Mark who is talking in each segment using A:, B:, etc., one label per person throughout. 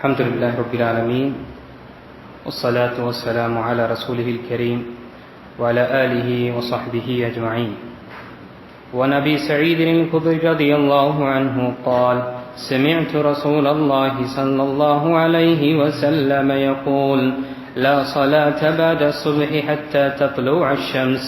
A: الحمد لله رب العالمين والصلاة والسلام على رسوله الكريم وعلى آله وصحبه أجمعين. وعن أبي سعيد الخدري رضي الله عنه قال سمعت رسول الله صلى الله عليه وسلم يقول لا صلاة بعد الصبح حتى تطلع الشمس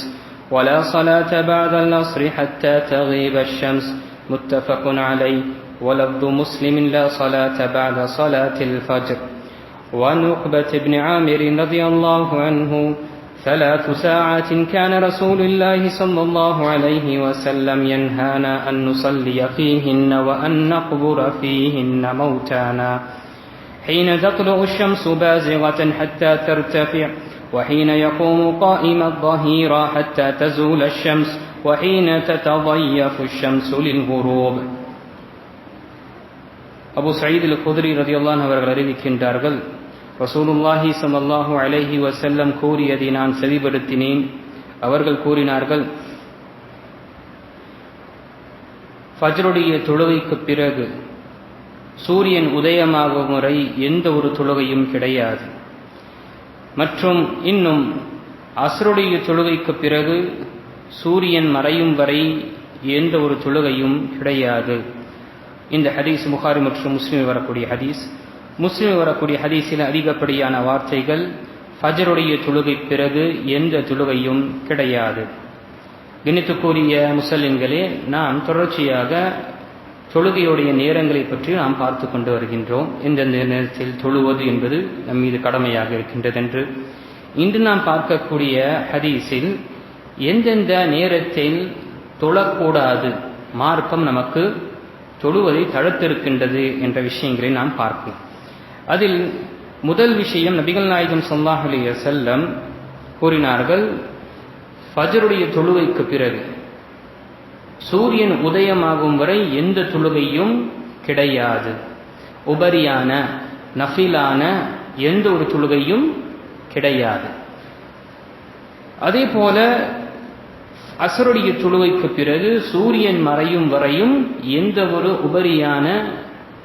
A: ولا صلاة بعد العصر حتى تغيب الشمس. متفق عليه. ولفظ مسلم لا صلاة بعد صلاة الفجر. وعن عقبة بن عامر رضي الله عنه ثلاث ساعات كان رسول الله صلى الله عليه وسلم ينهانا أن نصلي فيهن وأن نقبر فيهن موتانا. حين تطلع الشمس بازغة حتى ترتفع وحين يقوم قائم الظهيرة حتى تزول الشمس وحين تتضيف الشمس للغروب. அபு சயீதில் குதிரி ரதியுல்லான் அவர்கள் அறிவிக்கின்றார்கள் ரசூலுல்லாஹி சல்லாஹூ அலைஹி வசல்லம் கூறியதை நான் செவிப்படுத்தினேன் அவர்கள் கூறினார்கள் ஃபஜ்ருடைய தொழுகைக்கு பிறகு சூரியன் உதயமாகும் முறை எந்த ஒரு தொழுகையும் கிடையாது. மற்றும் இன்னும் அசருடைய தொழுகைக்கு பிறகு சூரியன் மறையும் வரை எந்த ஒரு தொழுகையும் கிடையாது. இந்த ஹதீஸ் புகாரி மற்றும் முஸ்லீம் வரக்கூடிய ஹதீஸ். முஸ்லீம் வரக்கூடிய ஹதீஸில் அதிகப்படியான வார்த்தைகள் ஃபஜருடைய தொழுகை பிறகு எந்த தொழுகையும் கிடையாது. கணித்துக்குரிய முஸ்லிம்களே நாம் தொடர்ச்சியாக தொழுகையுடைய நேரங்களை பற்றி நாம் பார்த்து கொண்டு வருகின்றோம். எந்தெந்த நேரத்தில் தொழுவது என்பது நம் மீது கடமையாக இருக்கின்றது என்று இன்று நாம் பார்க்கக்கூடிய ஹதீஸில் எந்தெந்த நேரத்தில் தொழக்கூடாது மார்க்கம் நமக்கு தொழுவதை தடுத்திருக்கின்றது என்ற விஷயங்களை நாம் பார்ப்போம். அதில் முதல் விஷயம் நபிகள் நாயகம் சொல்லாஹ் செல்லம் கூறினார்கள் ஃபஜருடைய தொழுவைக்கு பிறகு சூரியன் உதயமாகும் வரை எந்த தொழுகையும் கிடையாது. உபரியான நஃபிலான எந்த ஒரு தொழுகையும் கிடையாது. அதே போல அசருடைய தொழுகைக்கு பிறகு சூரியன் மறையும் வரையும் எந்த ஒரு உபரியான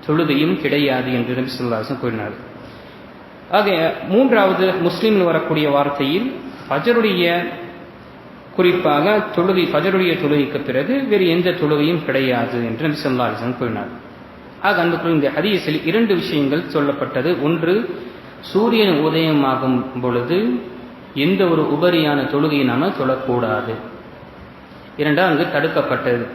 A: தொழுகையும் கிடையாது என்று நபி சொல்லாசன் கூறினார். ஆக மூன்றாவது முஸ்லீமில் வரக்கூடிய வார்த்தையில் ஃபஜருடைய குறிப்பாக தொழுகை ஃபஜருடைய தொழுகைக்கு பிறகு வேறு எந்த தொழுகையும் கிடையாது என்று நபி சொல்லாசன் கூறினார். ஆக அந்த இந்த ஹதீஸில் இரண்டு விஷயங்கள் சொல்லப்பட்டது. ஒன்று சூரியன் உதயமாகும் பொழுது எந்த ஒரு உபரியான தொழுகையை நாம தொழக்கூடாது. இரண்டாம் அங்கு தடுக்கப்பட்டது.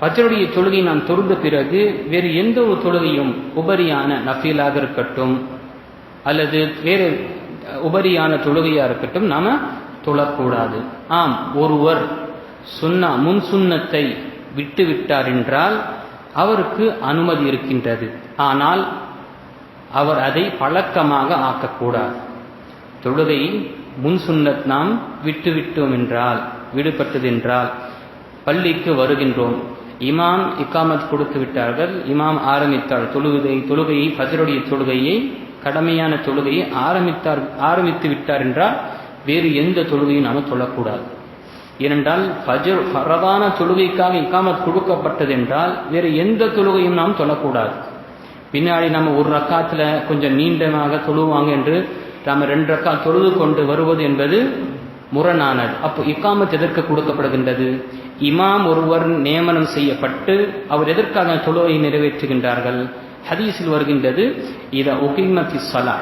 A: ஃபஜருடைய தொழுகை நாம் தொழுந்த பிறகு வேறு எந்த ஒரு தொழுகையும் உபரியான நஃபீலாக இருக்கட்டும் அல்லது வேறு உபரியான தொழுகையாக இருக்கட்டும் நாம் தொழக்கூடாது. ஆம் ஒருவர் சுன்னா முன் சுண்ணத்தை விட்டு விட்டார் என்றால் அவருக்கு அனுமதி இருக்கின்றது. ஆனால் அவர் அதை பழக்கமாக ஆக்கக்கூடாது. தொழுகை முன் சுண்ணத் நாம் விட்டுவிட்டோம் என்றால் விடுபட்டதென்றால் பள்ளிக்கு வருகின்றோம். இமாம் இக்காமத் கொடுத்து விட்டார்கள். இமாம் ஆரம்பித்தார். தொழுகை தொழுகையை ஃபஜருடைய தொழுகையை கடமையான தொழுகையை ஆரம்பித்தார் ஆரம்பித்து விட்டார் என்றால் வேறு எந்த தொழுகையும் நாம் சொல்லக்கூடாது. ஏனென்றால் பஜர் பரவான தொழுகைக்காக இக்காமத் கொடுக்கப்பட்டது என்றால் வேறு எந்த தொழுகையும் நாம் சொல்லக்கூடாது. பின்னாடி நம்ம ஒரு ரக்காத்தில் கொஞ்சம் நீண்டமாக தொழுவாங்க என்று நாம் ரெண்டு ரக்கா தொழுது கொண்டு வருவது என்பது முரணானது. அப்போ இக்காமத் எதற்கு கொடுக்கப்படுகின்றது? இமாம் ஒருவர் நியமனம் செய்யப்பட்டு அவர் எதற்காக தொழுவை நிறைவேற்றுகின்றார்கள்? ஹதீஸில் வருகின்றது இத ஒகிமத்தி சலா.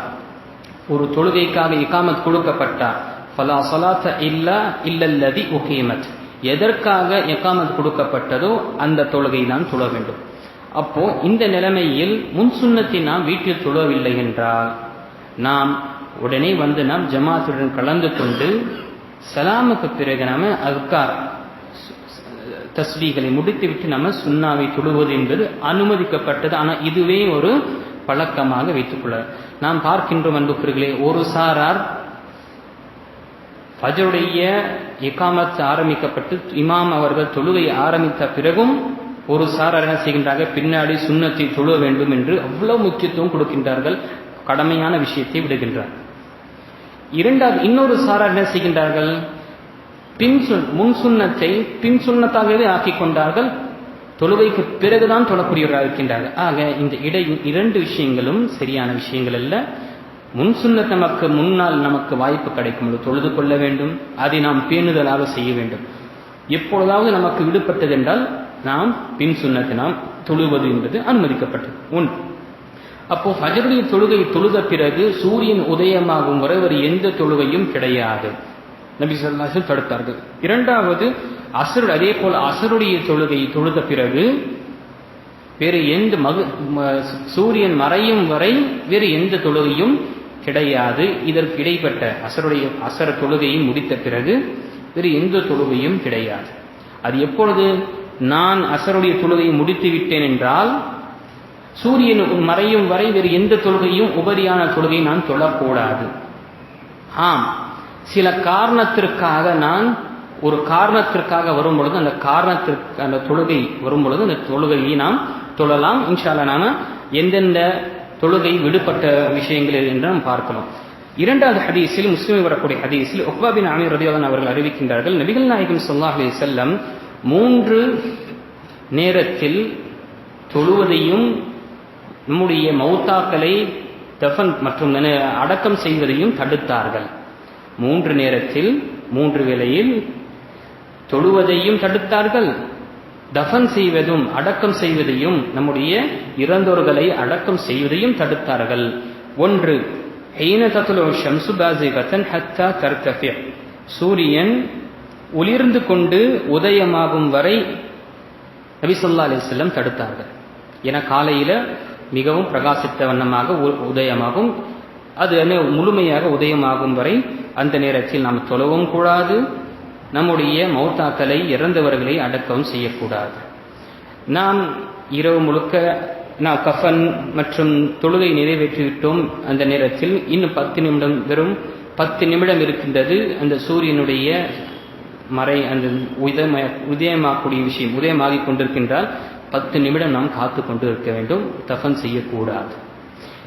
A: ஒரு தொழுகைக்காக இக்காமத் கொடுக்கப்பட்டார். ஃபலா சலாத்த இல்லா இல்லல்லதி ஒகிமத் எதற்காக எக்காமத் கொடுக்கப்பட்டதோ அந்த தொழுகை தான் தொழ வேண்டும். அப்போ இந்த நிலைமையில் முன் சுண்ணத்தை நாம் வீட்டில் தொழவில்லை என்றால் நாம் உடனே வந்து நாம் ஜமாத்துடன் கலந்து கொண்டு சலாமுக்கு பிறகு நாம அல்கார் தஸ்வீகளை முடித்துவிட்டு நம்ம சுண்ணாவை தொழுவது என்பது அனுமதிக்கப்பட்டது. ஆனால் இதுவே ஒரு பழக்கமாக வைத்துக்கொள்ள நாம் பார்க்கின்றோம் அன்புக்குறர்களே ஒரு சாரார் ஃபஜருடைய இக்காமத் ஆரம்பிக்கப்பட்டு இமாம் அவர்கள் தொழுகை ஆரம்பித்த பிறகும் ஒரு சாரார் என்ன செய்கின்றார்கள் பின்னாடி சுண்ணத்தை தொழுவ வேண்டும் என்று அவ்வளவு முக்கியத்துவம் கொடுக்கின்றார்கள். கடமையான விஷயத்தை விடுகின்றார். இரண்டாவது இன்னொரு சாரார் என்ன செய்கின்றார்கள்? பின் சுன் முன் சுண்ணத்தை பின் சுண்ணத்தாகவே ஆக்கிக் கொண்டார்கள். தொழுகைக்கு பிறகுதான் தொழக்கூடியவராக இருக்கின்றார்கள். ஆக இந்த இடை இரண்டு விஷயங்களும் சரியான விஷயங்கள் அல்ல. முன் சுன்னத் நமக்கு முன்னால் நமக்கு வாய்ப்பு கிடைக்கும் தொழுது கொள்ள வேண்டும். அதை நாம் பேணுதலாக செய்ய வேண்டும். எப்பொழுதாவது நமக்கு விடுபட்டது என்றால் நாம் பின் சுண்ணத்தை நாம் தொழுவது என்பது அனுமதிக்கப்பட்டது. ஒன்று. அப்போ ஃபஜருடைய தொழுகை தொழுத பிறகு சூரியன் உதயமாகும் வரை ஒரு எந்த தொழுகையும் கிடையாது. நபி சொல்லாசல் தடுத்தார்கள். இரண்டாவது அசரு அதே போல் அசருடைய தொழுகை தொழுத பிறகு வேறு எந்த மகு சூரியன் மறையும் வரை வேறு எந்த தொழுகையும் கிடையாது. இதற்கு இடைப்பட்ட அசருடைய அசர தொழுகையை முடித்த பிறகு வேறு எந்த தொழுகையும் கிடையாது. அது எப்பொழுது நான் அசருடைய தொழுகையை முடித்து விட்டேன் என்றால் சூரியன் மறையும் வரை வேறு எந்த தொழுகையும் உபரியான தொழுகை நான் தொழக்கூடாது ஆம். சில காரணத்திற்காக நான் ஒரு காரணத்திற்காக வரும் பொழுது அந்த காரணத்திற்கு அந்த தொழுகை வரும் பொழுது அந்த தொழுகையை நாம் தொழலாம். இன்ஷால நான் எந்தெந்த தொழுகை விடுபட்ட விஷயங்கள் என்று நாம் பார்க்கலாம் இரண்டாவது ஹதீஸில் முஸ்லிமில் வரக்கூடிய ஹதீஸில் ஒக்பாபின் அமீர் ரதியோதன் அவர்கள் அறிவிக்கின்றார்கள் நபிகள் நாயகம் ஸல்லல்லாஹு அலைஹி மூன்று நேரத்தில் தொழுவதையும் நம்முடைய மௌத்தாக்களை தஃபன் மற்றும் அடக்கம் செய்வதையும் தடுத்தார்கள். மூன்று நேரத்தில் மூன்று வேளையில் தொழுவதையும் தடுத்தார்கள். தஃபன் செய்வதும் அடக்கம் செய்வதையும் நம்முடைய இறந்தோர்களை அடக்கம் செய்வதையும் தடுத்தார்கள். ஒன்று ஹத்தா சூரியன் ஒளிர்ந்து கொண்டு உதயமாகும் வரை நபி சொல்லா அலிஸ்லம் தடுத்தார்கள். என காலையில மிகவும் பிரகாசித்த வண்ணமாக உ- உதயமாகும். அது என்ன முழுமையாக உதயமாகும் வரை அந்த நேரத்தில் நாம் தொழவும் கூடாது. நம்முடைய மௌத்தாக்களை இறந்தவர்களை அடக்கவும் செய்யக்கூடாது. நாம் இரவு முழுக்க நாம் கஃபன் மற்றும் தொழுகை நிறைவேற்றிவிட்டோம் அந்த நேரத்தில் இன்னும் பத்து நிமிடம் வெறும் பத்து நிமிடம் இருக்கின்றது. அந்த சூரியனுடைய மறை அந்த உதயம உதயமாகக்கூடிய விஷயம் உதயமாகிக் கொண்டிருக்கின்றால் பத்து நிமிடம் நாம் காத்து கொண்டு இருக்க வேண்டும். தஃபன் செய்யக்கூடாது.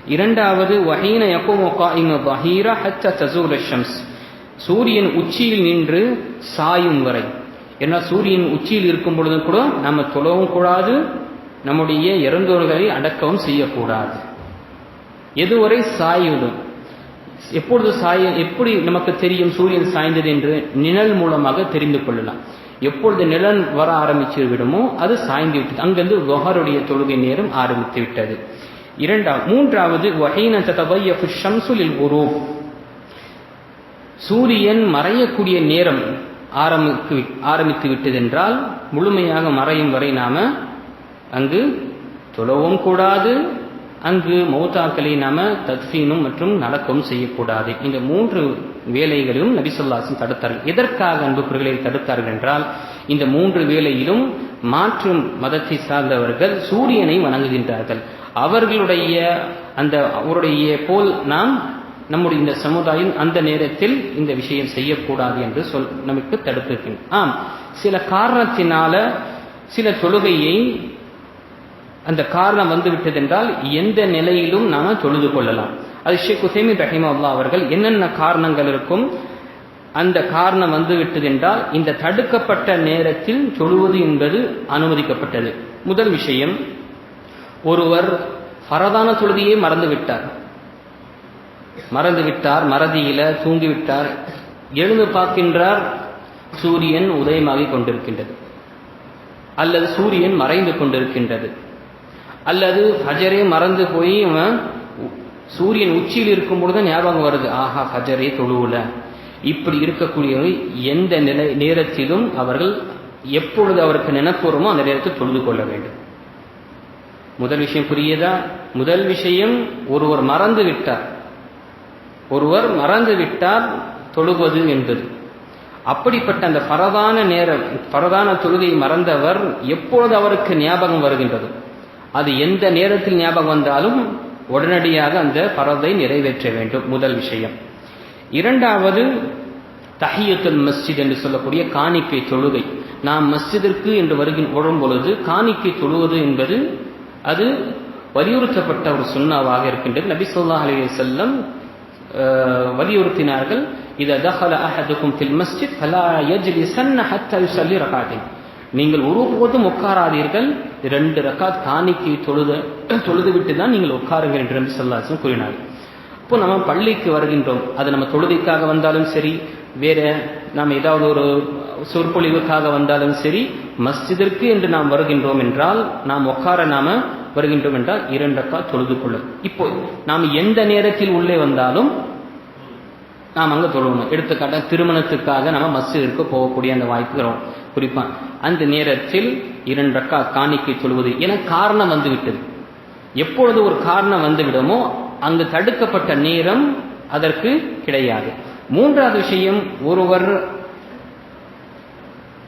A: இரண்டாவது வஹீன யகுமு காயிமு பஹீரா ஹத்த தசூல சூரியன் உச்சியில் நின்று சாயும் வரை. ஏன்னா சூரியன் உச்சியில் இருக்கும் பொழுது கூட நம்ம தொழவும் கூடாது நம்முடைய இறந்தோர்களை அடக்கவும் செய்யக்கூடாது. எதுவரை சாயுதும்? எப்பொழுது சாய எப்படி நமக்கு தெரியும் சூரியன் சாய்ந்தது என்று? நிழல் மூலமாக தெரிந்து கொள்ளலாம். எப்பொழுது நிழல் வர ஆரம்பிச்சு விடுமோ அது சாய்ந்து விட்டது. அங்கிருந்து வஹருடைய தொழுகை நேரம் ஆரம்பித்து விட்டது. இரண்டாம் மூன்றாவது வஹீன ததவையஃபு ஷம்சுலில் குரு சூரியன் மறையக்கூடிய நேரம் ஆரம்பித்து ஆரம்பித்து விட்டதென்றால் முழுமையாக மறையும் வரை நாம அங்கு தொழவும் கூடாது அங்கு மௌத்தாக்களை நாம தத்ஃபீனும் மற்றும் நடக்கவும் செய்யக்கூடாது. இந்த மூன்று வேலைகளிலும் நபிசல்லாசன் தடுத்தார்கள். எதற்காக அன்புக்குறர்களை தடுத்தார்கள் என்றால் இந்த மூன்று வேலையிலும் மாற்று மதத்தை சார்ந்தவர்கள் சூரியனை வணங்குகின்றார்கள். அவர்களுடைய அந்த அவருடைய போல் நாம் நம்முடைய இந்த சமுதாயம் அந்த நேரத்தில் இந்த விஷயம் செய்யக்கூடாது என்று சொல் நமக்கு தடுத்திருக்கின்றன. ஆம் சில காரணத்தினால சில தொழுகையை அந்த காரணம் வந்து விட்டதென்றால் எந்த நிலையிலும் நாம தொழுது கொள்ளலாம். அது ஷேக் உசைமின் ரஹிமல்லா அவர்கள் என்னென்ன காரணங்கள் இருக்கும்? அந்த காரணம் வந்து விட்டதென்றால் இந்த தடுக்கப்பட்ட நேரத்தில் தொழுவது என்பது அனுமதிக்கப்பட்டது. முதல் விஷயம் ஒருவர் ஃபரதான தொழுகையை மறந்து விட்டார் மறந்து விட்டார் மறதியில தூங்கிவிட்டார். எழுந்து பார்க்கின்றார் சூரியன் உதயமாகிக் கொண்டிருக்கின்றது. அல்லது சூரியன் மறைந்து கொண்டிருக்கின்றது. அல்லது ஃபஜரே மறந்து போய் அவன் சூரியன் உச்சியில் இருக்கும் பொழுது ஞாபகம் வருது. ஆஹா ஃபஜரே தொழுவுல. இப்படி இருக்கக்கூடியவை எந்த நிலை நேரத்திலும் அவர்கள் எப்பொழுது அவருக்கு நினைப்பு வருமோ அந்த நேரத்தில் தொழுது கொள்ள வேண்டும். முதல் விஷயம் புரியுதா? முதல் விஷயம் ஒருவர் மறந்து விட்டார். ஒருவர் மறந்து விட்டார் தொழுவது என்பது. அப்படிப்பட்ட அந்த பரதான நேரம் பரதான தொழுகை மறந்தவர் எப்பொழுது அவருக்கு ஞாபகம் வருகின்றது? அது எந்த நேரத்தில் ஞாபகம் வந்தாலும் உடனடியாக அந்த பரதை நிறைவேற்ற வேண்டும். முதல் விஷயம். இரண்டாவது தஹியத்துல் மஸ்ஜித் என்று சொல்லக்கூடிய காணிக்கை தொழுகை. நாம் மஸ்ஜிதிற்கு என்று வருகின் வரும் பொழுது காணிக்கை தொழுவது என்பது அது வலியுறுத்தப்பட்ட ஒரு சுண்ணாவாக இருக்கின்றது. நபி சொல்லா அலி செல்லம் வலியுறுத்தினார்கள் இதை தஹல அஹதுக்கும் ஃபில் மஸ்ஜித் ஃபலா யஜ்லிசன்ன ஹத்தா யுஸல்லி ரகாத்தைன் நீங்கள் ஒருபோதும் உட்காராதீர்கள். ரெண்டு ரக்காத் காணிக்கை தொழுத தொழுது விட்டு தான் நீங்கள் உட்காருங்கள் என்று நம்பி சொல்லாசும் கூறினார். இப்போ நம்ம பள்ளிக்கு வருகின்றோம். அது நம்ம தொழுகைக்காக வந்தாலும் சரி வேற நாம் ஏதாவது ஒரு சொற்பொழிவுக்காக வந்தாலும் சரி மஸ்ஜிதிற்கு என்று நாம் வருகின்றோம் என்றால் நாம் உட்கார நாம வருகின்றோம் என்றால் இரண்டக்கா தொழுது கொள்ளும் இப்போ நாம் எந்த நேரத்தில் உள்ளே வந்தாலும் நாம் அங்கே தொழுவணும் எடுத்துக்காட்டாக திருமணத்துக்காக நம்ம மஸ்ஜிதிற்கு போகக்கூடிய அந்த வாய்ப்பு வரும் குறிப்பான். அந்த நேரத்தில் இரண்டு ரக்கா காணிக்கை சொல்வது என காரணம் வந்துவிட்டது. எப்பொழுது ஒரு காரணம் வந்துவிடுமோ அங்கு தடுக்கப்பட்ட நேரம் அதற்கு கிடையாது. மூன்றாவது விஷயம் ஒருவர்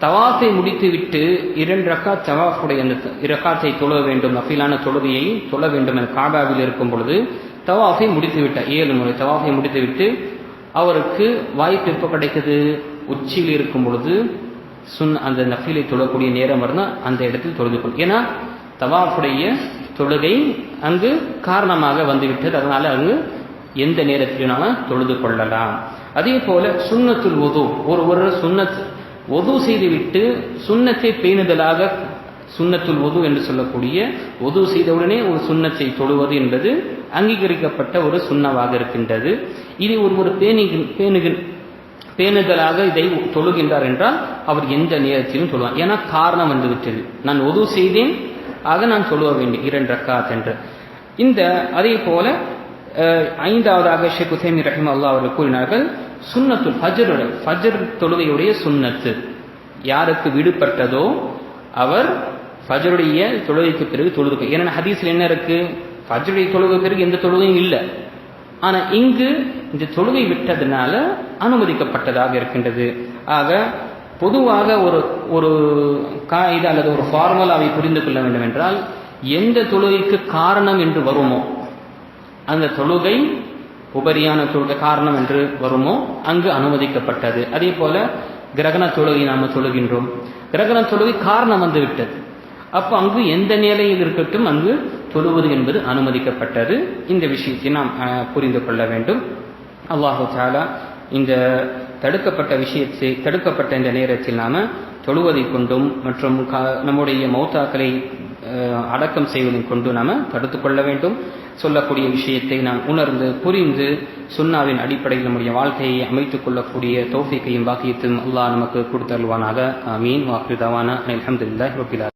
A: தவாஃபை முடித்துவிட்டு இரண்டு ரக்கா தவாஃபுடைய அந்த இரக்காத்தை தொழ வேண்டும் நஃபிலான தொழுகையை தொழ வேண்டும் என காபாவில் இருக்கும் பொழுது தவாஃபை முடித்துவிட்டார். ஏழு முறை தவாஃபை முடித்துவிட்டு அவருக்கு வாய்ப்பு எப்போ கிடைக்குது உச்சியில் இருக்கும் பொழுது சுன் அந்த நஃபிலை தொழக்கூடிய நேரம் வரணும் அந்த இடத்தில் தொழுது கொள். ஏன்னா தவாஃபுடைய தொழுகை அங்கு காரணமாக வந்துவிட்டது. அதனால அங்கு எந்த நேரத்திலும் நாம தொழுது கொள்ளலாம். அதே போல சுண்ணத்துல் ஒது ஒரு ஒரு சுண்ணத் ஒது செய்துவிட்டு சுண்ணத்தை பேணுதலாக சுண்ணத்துல் ஒது என்று சொல்லக்கூடிய ஒது செய்தவுடனே ஒரு சுண்ணத்தை தொழுவது என்பது அங்கீகரிக்கப்பட்ட ஒரு சுண்ணவாக இருக்கின்றது. இது ஒரு ஒரு பேணி பேணுகிற பேணுதலாக இதை தொழுகின்றார் என்றால் அவர் எந்த நேரத்திலும் சொல்லுவார் ஏன்னா காரணம் வந்துவிட்டது. நான் ஒது செய்தேன் ஆக நான் சொல்லுவ வேண்டும். இரண்டு ரக்காத் என்று. இந்த அதே போல ஐந்தாவதாக ஷேக் உசைமி ரஹிம் அல்லா அவர்கள் கூறினார்கள் சுன்னத்து ஃபஜருடைய ஃபஜர் தொழுகையுடைய சுண்ணத்து யாருக்கு விடுபட்டதோ அவர் ஃபஜருடைய தொழுகைக்கு பிறகு தொழுது ஏன்னா ஹதீஸில் என்ன இருக்கு? ஃபஜருடைய தொழுகை பிறகு எந்த தொழுகையும் இல்லை. ஆனால் இங்கு இந்த தொழுகை விட்டதுனால அனுமதிக்கப்பட்டதாக இருக்கின்றது. ஆக பொதுவாக ஒரு ஒரு காயித அல்லது ஒரு ஃபார்முலாவை புரிந்து கொள்ள வேண்டும் என்றால் எந்த தொழுகைக்கு காரணம் என்று வருமோ அந்த தொழுகை உபரியான தொழுகை காரணம் என்று வருமோ அங்கு அனுமதிக்கப்பட்டது. அதே போல கிரகண தொழுகை நாம் தொழுகின்றோம். கிரகண தொழுகை காரணம் வந்து விட்டது. அப்போ அங்கு எந்த நிலையில் இருக்கட்டும் அங்கு தொழுவது என்பது அனுமதிக்கப்பட்டது. இந்த விஷயத்தை நாம் புரிந்து கொள்ள வேண்டும். அல்லாஹு தாலா இந்த தடுக்கப்பட்ட விஷயத்தை தடுக்கப்பட்ட இந்த நேரத்தில் நாம தொழுவதை கொண்டும் மற்றும் நம்முடைய மௌத்தாக்களை அடக்கம் செய்வதை கொண்டு நாம தடுத்து கொள்ள வேண்டும். சொல்லக்கூடிய விஷயத்தை நாம் உணர்ந்து புரிந்து சுன்னாவின் அடிப்படையில் நம்முடைய வாழ்க்கையை அமைத்துக் கொள்ளக்கூடிய தோஃபிக்கையும் பாக்கியத்தையும் அல்லாஹ் நமக்கு கொடுத்தருவானாக மீன் வாக்குதாவான அலமதுல்லாஹ் ரபிலா